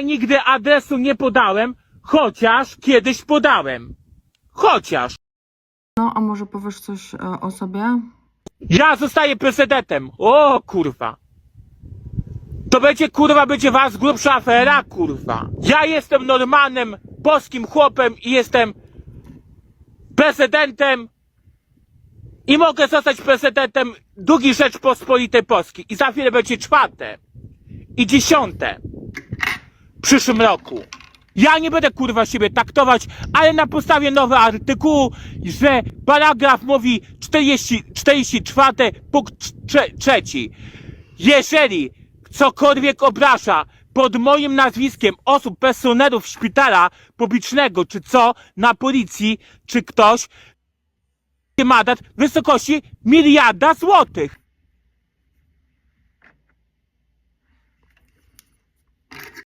Ja nigdy adresu nie podałem, chociaż kiedyś podałem. Chociaż. No, a może powiesz coś e, o sobie? Ja zostaję prezydentem. O kurwa. To będzie kurwa, będzie was grubsza afera, kurwa. Ja jestem normalnym polskim chłopem i jestem prezydentem i mogę zostać prezydentem drugiej Rzeczpospolitej Polski. I za chwilę będzie czwarte i dziesiąte przyszłym roku. Ja nie będę kurwa siebie taktować, ale na podstawie nowego artykułu, że paragraf mówi 40, 44 punkt trze- trzeci. Jeżeli cokolwiek obraża pod moim nazwiskiem osób, personelów szpitala publicznego, czy co, na policji, czy ktoś, mandat w wysokości miliarda złotych.